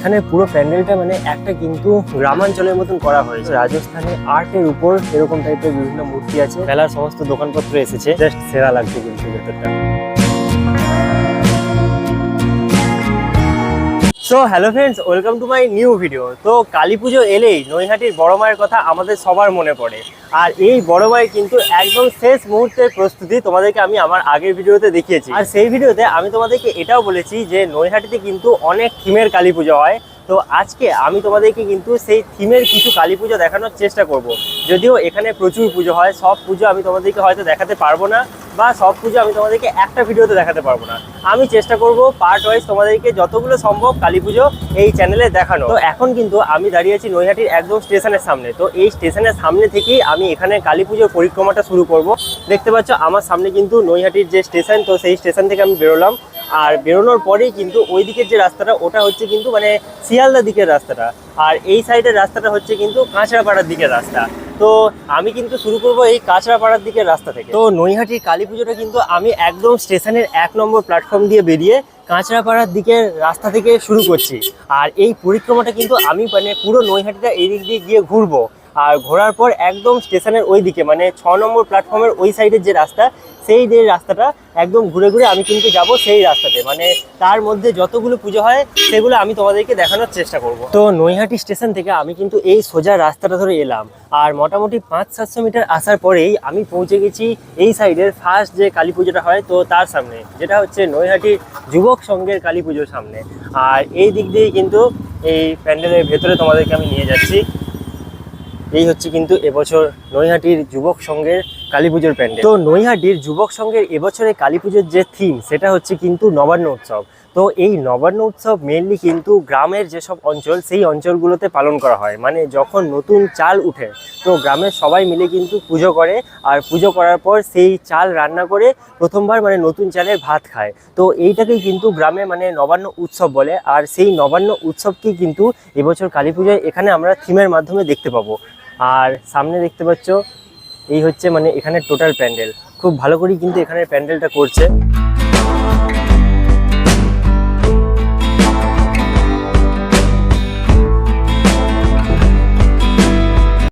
এখানে পুরো প্যান্ডেলটা মানে একটা কিন্তু গ্রামাঞ্চলের মতন করা হয়েছে। রাজস্থানে আর্টের উপর এরকম টাইপের বিভিন্ন মূর্তি আছে। মেলার সমস্ত দোকানপত্র এসেছে। জাস্ট সেরা লাগছে কিন্তু ভেতরটা। So hello friends welcome to my new video তো কালী পুজো এলেই নৈহাটির বড় মায়ের কথা আমাদের সবার মনে পড়ে। আর এই বড় মায়ের কিন্তু একদম শেষ মুহূর্তের প্রস্তুতি তোমাদেরকে আমি আমার আগের ভিডিওতে দেখিয়েছি। আর সেই ভিডিওতে আমি তোমাদেরকে এটাও বলেছি যে নৈহাটিতে কিন্তু অনেক থিমের কালী পুজো হয়। তো আজকে আমি তোমাদেরকে কিন্তু সেই থিমের কিছু কালী পুজো দেখানোর চেষ্টা করব। যদিও এখানে প্রচুর পুজো হয়, সব পুজো আমি তোমাদেরকে হয়তো দেখাতে পারব না। বা সব পুজো আমি তোমাদেরকে একটা ভিডিওতে দেখাতে পারব না। আমি চেষ্টা করব পার্ট ওয়াইজ তোমাদেরকে যতগুলো সম্ভব কালী পুজো এই চ্যানেলে দেখানো। তো এখন কিন্তু আমি দাঁড়িয়ে আছি নৈহাটির একদম স্টেশনের সামনে। তো এই স্টেশনের সামনে থেকেই আমি এখানে কালী পুজোর পরিক্রমাটা শুরু করব। দেখতে পাচ্ছ, আমার সামনে কিন্তু নৈহাটির যে স্টেশন, তো সেই স্টেশন থেকে আমি বেরোলাম। আর বেরোনোর পরেই কিন্তু ওই দিকের যে রাস্তাটা, ওটা হচ্ছে কিন্তু মানে শিয়ালদা দিকের রাস্তাটা। আর এই সাইডের রাস্তাটা হচ্ছে কিন্তু কাঁচড়াপাড়ার দিকের রাস্তা। তো আমি কিন্তু শুরু করব এই কাঁচড়াপাড়ার দিকের রাস্তা থেকে। তো নৈহাটির কালী পুজোটা কিন্তু আমি একদম স্টেশনের এক নম্বর প্ল্যাটফর্ম দিয়ে বেরিয়ে কাঁচড়াপাড়ার দিকের রাস্তা থেকে শুরু করছি। আর এই পরিক্রমাটা কিন্তু আমি মানে পুরো নৈহাটিটা এই দিক দিয়ে গিয়ে ঘুরবো। আর ঘোরার পর একদম স্টেশনের ওই দিকে মানে ছ নম্বর প্ল্যাটফর্মের ওই সাইডের যে রাস্তা, সেই যে রাস্তাটা একদম ঘুরে ঘুরে আমি কিন্তু যাব সেই রাস্তাতে। মানে তার মধ্যে যতগুলো পুজো হয়, সেগুলো আমি তোমাদেরকে দেখানোর চেষ্টা করব। তো নৈহাটি স্টেশন থেকে আমি কিন্তু এই সোজা রাস্তাটা ধরে এলাম। আর মোটামুটি পাঁচ সাতশো মিটার আসার পরেই আমি পৌঁছে গেছি এই সাইডের ফার্স্ট যে কালী পুজোটা হয়, তো তার সামনে, যেটা হচ্ছে নৈহাটির যুবক সংঘের কালী পুজোর সামনে। আর এই দিক দিয়েই কিন্তু এই প্যান্ডেলের ভেতরে তোমাদেরকে আমি নিয়ে যাচ্ছি। এই হচ্ছে কিন্তু এবছর নৈহাটির যুবক সংঘের কালী পুজোর প্যান্ডেল। তো নৈহাটির যুবক সংঘের এবছরের কালী পুজোর যে থিম সেটা হচ্ছে কিন্তু নবান্ন উৎসব। তো এই নবান্ন উৎসব মেনলি কিন্তু গ্রামের যেসব অঞ্চল, সেই অঞ্চলগুলোতে পালন করা হয়। মানে যখন নতুন চাল উঠে, তো গ্রামের সবাই মিলে কিন্তু পুজো করে, আর পুজো করার পর সেই চাল রান্না করে প্রথমবার মানে নতুন চালের ভাত খায়। তো এইটাকেই কিন্তু গ্রামে মানে নবান্ন উৎসব বলে, আর সেই নবান্ন উৎসবকেই কিন্তু এবছর কালী পুজোয় এখানে আমরা থিমের মাধ্যমে দেখতে পাবো। আর সামনে দেখতে পাচ্ছ, এই হচ্ছে মানে এখানে টোটাল প্যান্ডেল খুব ভালো করেই কিন্তু এখানে প্যান্ডেলটা করছে।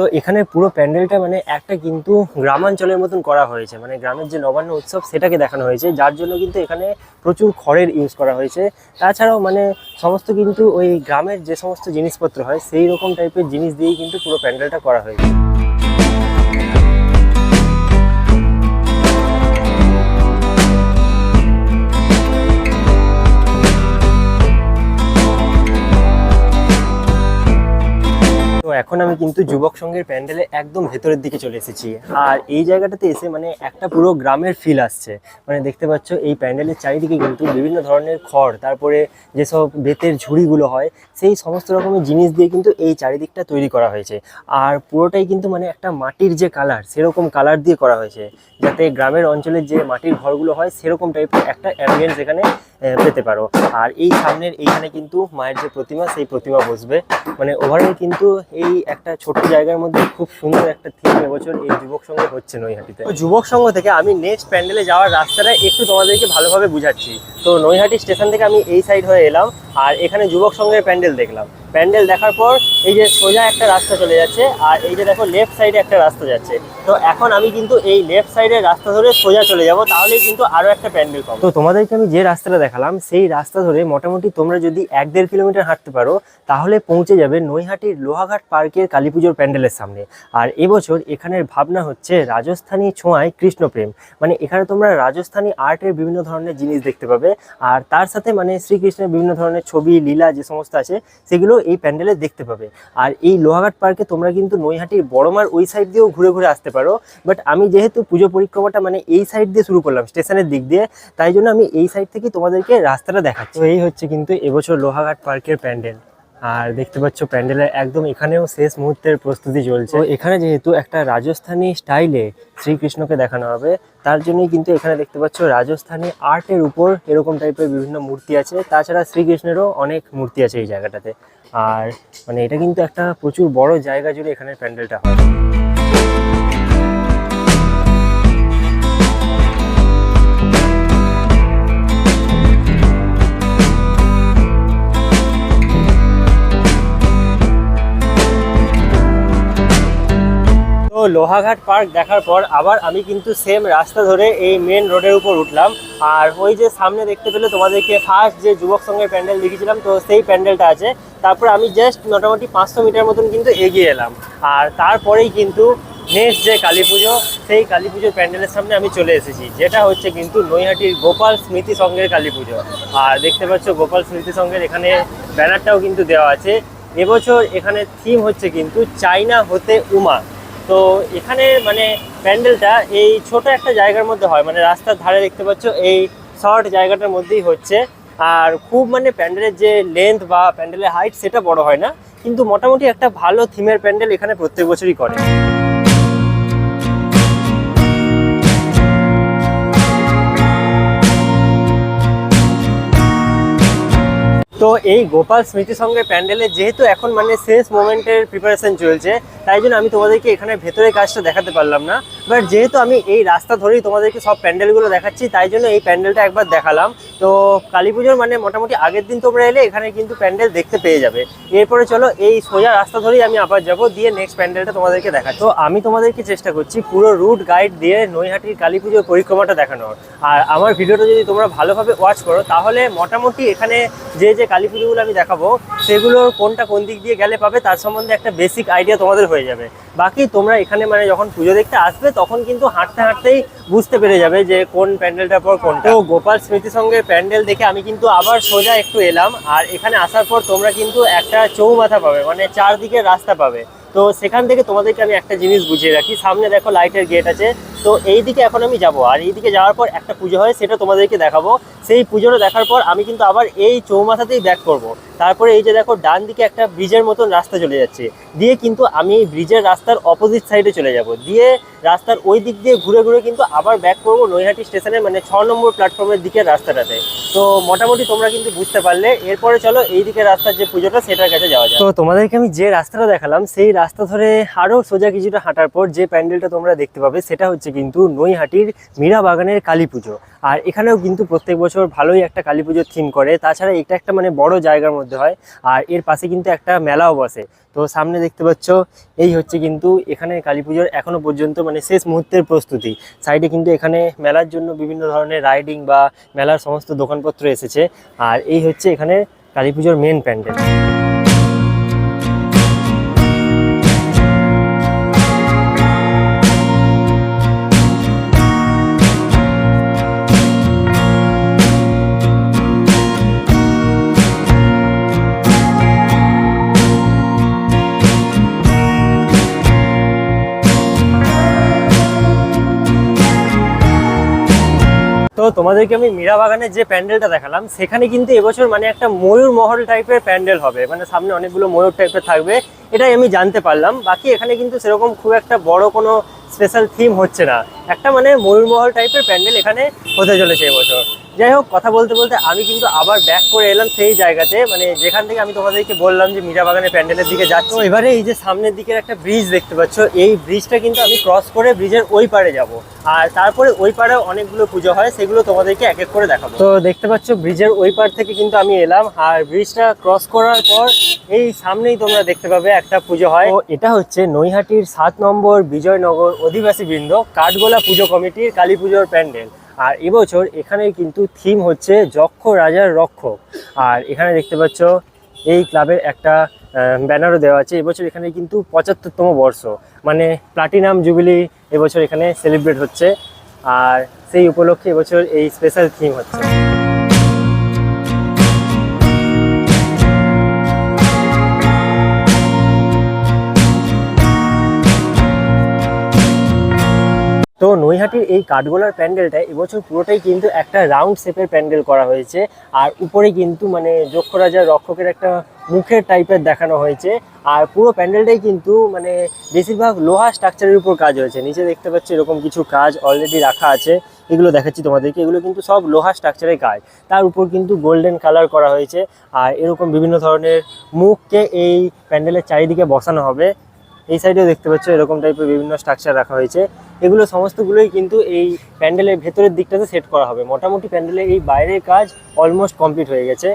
তো এখানে পুরো প্যান্ডেলটা মানে একটা কিন্তু গ্রামাঞ্চলের মতন করা হয়েছে। মানে গ্রামের যে নবান্ন উৎসব সেটাকে দেখানো হয়েছে, যার জন্য কিন্তু এখানে প্রচুর খড়ের ইউজ করা হয়েছে। তাছাড়াও মানে সমস্ত কিন্তু ওই গ্রামের যে সমস্ত জিনিসপত্র হয়, সেই রকম টাইপের জিনিস দিয়েই কিন্তু পুরো প্যান্ডেলটা করা হয়েছে। এখন আমি কিন্তু যুবক সংঘের প্যান্ডেলে একদম ভেতরের দিকে চলে এসেছি। আর এই জায়গাটাতে এসে মানে একটা পুরো গ্রামের ফিল আসছে। মানে দেখতে পাচ্ছ, এই প্যান্ডেলের চারিদিকে কিন্তু বিভিন্ন ধরনের খড়, তারপরে যেসব বেতের ঝুড়িগুলো হয়, সেই সমস্ত রকমের জিনিস দিয়ে কিন্তু এই চারিদিকটা তৈরি করা হয়েছে। আর পুরোটাই কিন্তু মানে একটা মাটির যে কালার সেরকম কালার দিয়ে করা হয়েছে। যাতে গ্রামের অঞ্চলের যে মাটির ঘরগুলো হয়, সেরকম টাইপের একটা অ্যাম্বিয়েন্স এখানে পেতে পারো। আর এই সামনের এইখানে কিন্তু মায়ের যে প্রতিমা, সেই প্রতিমা বসবে। মানে ওভারঅল কিন্তু এই একটা ছোট্ট জায়গার মধ্যে খুব সুন্দর একটা থিম এবছর এই যুবক সংঘ হচ্ছে নৈহাটিতে। যুবক সংঘ থেকে আমি নেক্সট প্যান্ডেলে যাওয়ার রাস্তাটা একটু তোমাদেরকে ভালোভাবে বুঝাচ্ছি। তো নৈহাটি স্টেশন থেকে আমি এই সাইড হয়ে এলাম, আর এখানে যুবক সংঘের প্যান্ডেল দেখলাম। প্যান্ডেল দেখার পর এই যে সোজা একটা রাস্তা চলে যাচ্ছে আর এই যে দেখো লেফট সাইডে একটা রাস্তা যাচ্ছে। তো এখন আমি কিন্তু এই লেফট সাইডের রাস্তা ধরে সোজা চলে যাব, তাহলেই কিন্তু আরও একটা প্যান্ডেল পাবো। তো তোমাদেরকে আমি যে রাস্তাটা দেখালাম, সেই রাস্তা ধরে মোটামুটি তোমরা যদি এক দেড় কিলোমিটার হাঁটতে পারো, তাহলে পৌঁছে যাবে নৈহাটির লোহাঘাট পার্কের কালী পুজোর প্যান্ডেলের সামনে। আর এবছর এখানের ভাবনা হচ্ছে রাজস্থানী ছোঁয়ায় কৃষ্ণপ্রেম। মানে এখানে তোমরা রাজস্থানী আর্টের বিভিন্ন ধরনের জিনিস দেখতে পাবে। আর তার সাথে মানে শ্রীকৃষ্ণের বিভিন্ন ধরনের ছবি, লীলা যে সমস্ত আছে, সেগুলো এই প্যান্ডেলে দেখতে পাবে। আর এই লোহাঘাট পার্কে তোমরা কিন্তু নৈহাটির বড়মার ওই সাইড দিয়েও ঘুরে ঘুরে আসতে পারো। বাট আমি যেহেতু পুজো পরিক্রমাটা মানে এই সাইড দিয়ে শুরু করলাম স্টেশনের দিক দিয়ে, তাই জন্য আমি এই সাইড থেকে তোমাদেরকে রাস্তাটা দেখাচ্ছি। এই হচ্ছে কিন্তু এবছর লোহাঘাট পার্কের প্যান্ডেল। আর দেখতে পাচ্ছ প্যান্ডেলের একদম এখানেও শেষ মুহূর্তের প্রস্তুতি চলছে। এখানে যেহেতু একটা রাজস্থানী স্টাইলে শ্রীকৃষ্ণকে দেখানো হবে, তার জন্যই কিন্তু এখানে দেখতে পাচ্ছ রাজস্থানী আর্টের উপর এরকম টাইপের বিভিন্ন মূর্তি আছে। তাছাড়া শ্রীকৃষ্ণেরও অনেক মূর্তি আছে এই জায়গাটাতে। আর মানে এটা কিন্তু একটা প্রচুর বড় জায়গা জুড়ে এখানে প্যান্ডেলটা হয়। তো লোহাঘাট পার্ক দেখার পর আবার আমি কিন্তু সেম রাস্তা ধরে এই মেন রোডের উপর উঠলাম। আর ওই যে সামনে দেখতে পেলে তোমাদেরকে ফার্স্ট যে যুবক সঙ্গে প্যান্ডেল দেখিয়েছিলাম, তো সেই প্যান্ডেলটা আছে। তারপর আমি জাস্ট মোটামুটি পাঁচশো মিটার মতন কিন্তু এগিয়ে এলাম। আর তারপরেই কিন্তু নেক্সট যে কালী পুজো, সেই কালী পুজোর প্যান্ডেলের সামনে আমি চলে এসেছি, যেটা হচ্ছে কিন্তু নৈহাটির গোপাল স্মৃতি সংঘের কালী পুজো। আর দেখতে পাচ্ছ গোপাল স্মৃতি সংঘের এখানে ব্যানারটাও কিন্তু দেওয়া আছে। এবছর এখানে থিম হচ্ছে কিন্তু চাইনা হতে উমা। তো এখানে মানে প্যান্ডেলটা এই ছোট একটা জায়গার মধ্যে হয় মানে রাস্তার ধারে দেখতে পাচ্ছ, এই শর্ট জায়গাটার মধ্যেই হচ্ছে। আর খুব মানে প্যান্ডেলের যে লেন্থ বা প্যান্ডেলের হাইট সেটা বড় হয় না, কিন্তু মোটামুটি একটা ভালো থিমের প্যান্ডেল এখানে প্রত্যেক বছরই করে। তো এই গোপাল স্মৃতি সঙ্গে প্যান্ডেলে যেহেতু এখন মানে শেষ মোমেন্টের প্রিপারেশন চলছে, তাই জন্য আমি তোমাদেরকে এখানে ভেতরের কাজটা দেখাতে পারলাম না। বাট যেহেতু আমি এই রাস্তা ধরেই তোমাদেরকে সব প্যান্ডেলগুলো দেখাচ্ছি, তাই জন্য এই প্যান্ডেলটা একবার দেখালাম। তো কালী পুজোর মানে মোটামুটি আগের দিন তোমরা এলে এখানে কিন্তু প্যান্ডেল দেখতে পেয়ে যাবে। এরপরে চলো এই সোজা রাস্তা ধরেই আমি আবার যাব, দিয়ে নেক্সট প্যান্ডেলটা তোমাদেরকে দেখা তো আমি তোমাদেরকে চেষ্টা করছি পুরো রুট গাইড দিয়ে নৈহাটির কালী পুজোর পরিক্রমাটা দেখানোর। আর আমার ভিডিওটা যদি তোমরা ভালোভাবে ওয়াচ করো, তাহলে মোটামুটি এখানে যে যে কালী পুজোগুলো আমি দেখাবো সেগুলোর কোনটা কোন দিক দিয়ে গেলে পাবে তার সম্বন্ধে একটা বেসিক আইডিয়া তোমাদের হয়ে যাবে। বাকি তোমরা এখানে মানে যখন পুজো দেখতে আসবে, তখন কিন্তু হাঁটতে হাঁটতেই বুঝতে পেরে যাবে যে কোন প্যান্ডেলটার পর কোনটা। তো গোপাল স্মৃতি সঙ্গে প্যান্ডেল দেখে আমি কিন্তু আবার সোজা একটু এলাম, আর এখানে আসার পর তোমরা কিন্তু একটা চৌমাথা পাবে মানে চারদিকে রাস্তা পাবে। তো সেখান থেকে তোমাদেরকে আমি একটা জিনিস বুঝিয়ে রাখি। সামনে দেখো লাইটের গেট আছে তো এই দিকে এখন আমি যাব। আর এই দিকে যাওয়ার পর একটা পুজো হয়, সেটা তোমাদেরকে দেখাবো। সেই পুজোটা দেখার পর আমি কিন্তু আবার এই চৌমাথাতেই ব্যাক করব। তারপরে এই যে দেখো ডান দিকে একটা ব্রিজের মতন রাস্তা চলে যাচ্ছে। দিয়ে কিন্তু আমি এই ব্রিজের রাস্তার অপোজিট সাইডে চলে যাব। দিয়ে রাস্তার ওই দিক দিয়ে ঘুরে ঘুরে কিন্তু আবার ব্যাক করব নৈহাটি স্টেশনে মানে ছ নম্বর প্ল্যাটফর্মের দিকের রাস্তাটাতে। তো মোটামুটি তোমরা কিন্তু বুঝতে পারলে। এরপরে চলো এই দিকের রাস্তার যে পুজোটা, সেটার কাছে যাওয়া যায় তো তোমাদেরকে আমি যে রাস্তাটা দেখালাম, সেই রাস্তা ধরে আরও সোজা কিছুটা হাঁটার পর যে প্যান্ডেলটা তোমরা দেখতে পাবে, সেটা হচ্ছে কিন্তু নৈহাটির মীরা বাগানের কালী পুজো। আর এখানেও কিন্তু প্রত্যেক বছর ভালোই একটা কালী পুজোর থিম করে। তাছাড়া এটা একটা মানে বড় জায়গার মধ্যে হয়। আর এর পাশে কিন্তু একটা মেলাও বসে। তো সামনে দেখতে পাচ্ছ, এই হচ্ছে কিন্তু এখানে কালী পুজোর এখনও পর্যন্ত মানে শেষ মুহূর্তের প্রস্তুতি। সাইডে কিন্তু এখানে মেলার জন্য বিভিন্ন ধরনের রাইডিং বা মেলার সমস্ত দোকানপত্র এসেছে। আর এই হচ্ছে এখানে কালী পুজোর মেন প্যান্ডেল। তোমাদেরকে আমি মীরা বাগানের যে প্যান্ডেলটা দেখালাম, সেখানে কিন্তু এবছর মানে একটা ময়ূর মহল টাইপের প্যান্ডেল হবে। মানে সামনে অনেকগুলো ময়ূর টাইপের থাকবে। এটাই আমি জানতে পারলাম। বাকি এখানে কিন্তু সেরকম খুব একটা বড় কোনো স্পেশাল থিম হচ্ছে না। একটা মানে ময়ূরমহল টাইপের প্যান্ডেল এখানে হতে চলেছে এবছর। যাই হোক, কথা বলতে বলতে আমি কিন্তু আবার ব্যাক করে এলাম সেই জায়গাতে। মানে যেখান থেকে আমি তোমাদেরকে বললাম যে মীরা বাগানের প্যান্ডেলের দিকে যাচ্ছি। এবারে এই যে সামনের দিকের একটা ব্রিজ দেখতে পাচ্ছ, এই ব্রিজটা কিন্তু আমি ক্রস করে ব্রিজের ওই পারে যাব। আর তারপরে ওই পারে অনেকগুলো পুজো হয়, সেগুলো তোমাদেরকে এক এক করে দেখাবো। তো দেখতে পাচ্ছ ব্রিজের ওই পার থেকে কিন্তু আমি এলাম। আর ব্রিজটা ক্রস করার পর এই সামনেই তোমরা দেখতে পাবে একটা পুজো হয়। এটা হচ্ছে নৈহাটির সাত নম্বর বিজয়নগর অধিবাসী বৃন্দ কাঠগোলা পুজো কমিটির কালী পুজোর প্যান্ডেল। আর এবছর এখানে কিন্তু থিম হচ্ছে যক্ষ রাজার রক্ষক। আর এখানে দেখতে পাচ্ছ, এই ক্লাবের একটা ব্যানারও দেওয়া আছে। এবছর এখানে কিন্তু পঁচাত্তরতম বর্ষ। মানে প্লাটিনাম জুবিলি এবছর এখানে সেলিব্রেট হচ্ছে। আর সেই উপলক্ষে এবছর এই স্পেশাল থিম হচ্ছে। তো নৈহাটির এই কাঠগোলার প্যান্ডেলটা এবছর পুরোটাই কিন্তু একটা রাউন্ড শেপের প্যান্ডেল করা হয়েছে। আর উপরে কিন্তু মানে যক্ষ রাজার রক্ষকের একটা মুখের টাইপের দেখানো হয়েছে। আর পুরো প্যান্ডেলটাই কিন্তু মানে বেশিরভাগ লোহা স্ট্রাকচারের উপর কাজ হয়েছে। নিচে দেখতে পাচ্ছি এরকম কিছু কাজ অলরেডি রাখা আছে। এগুলো দেখাচ্ছি তোমাদেরকে। এগুলো কিন্তু সব লোহা স্ট্রাকচারের কাজ। তার উপর কিন্তু গোল্ডেন কালার করা হয়েছে। আর এরকম বিভিন্ন ধরনের মুখকে এই প্যান্ডেলের চারিদিকে বসানো হবে। এই সাইডেও দেখতে পাচ্ছ এরকম টাইপের বিভিন্ন স্ট্রাকচার রাখা হয়েছে। এগুলো সমস্তগুলোই কিন্তু এই প্যান্ডেলের ভেতরের দিকটাতে সেট করা হবে। মোটামুটি প্যান্ডেলের এই বাইরের কাজ অলমোস্ট কমপ্লিট হয়ে গেছে।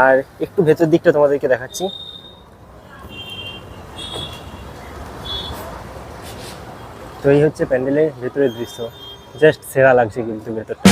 আর একটু ভেতর দিকটা তোমাদেরকে দেখাচ্ছি। তো এই হচ্ছে প্যান্ডেলের ভেতরের দৃশ্য। জাস্ট সেরা লাগছে কিন্তু ভেতরটা।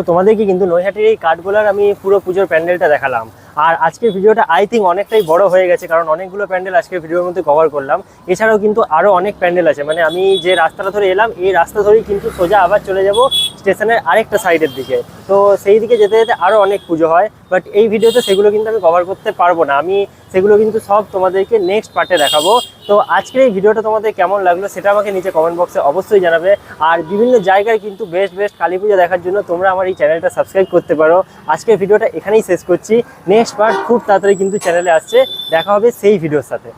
তো তোমাদেরকে কিন্তু নৈহাটির এই কাঠগোলার আমি পুরো পুজোর প্যান্ডেলটা দেখালাম। আর আজকের ভিডিওটা আই থিঙ্ক অনেকটাই বড় হয়ে গেছে, কারণ অনেকগুলো প্যান্ডেল আজকের ভিডিওর মধ্যে কভার করলাম। এছাড়াও কিন্তু আরও অনেক প্যান্ডেল আছে মানে আমি যে রাস্তাটা ধরে এলাম, এই রাস্তা ধরেই কিন্তু সোজা আবার চলে যাব স্টেশনের আরেকটা সাইডের দিকে। তো সেই দিকে যেতে যেতে আরও অনেক পুজো হয় বাট এই ভিডিওতে সেগুলো কিন্তু আমি কভার করতে পারব না। আমি সেগুলো কিন্তু সব তোমাদেরকে নেক্সট পার্টে দেখাবো। তো আজকের এই ভিডিওটা তোমাদের কেমন লাগল সেটা আমাকে নিচে কমেন্ট বক্সে অবশ্যই জানাবে। আর বিভিন্ন জায়গায় কিন্তু বেস্ট বেস্ট কালী পুজো দেখার জন্য তোমরা আমার এই চ্যানেলটা সাবস্ক্রাইব করতে পারো। আজকের ভিডিওটা এখানেই শেষ করছি। নেক্সট পার্ট খুব তাড়াতাড়ি কিন্তু চ্যানেলে আসছে। দেখা হবে সেই ভিডিওর সাথে।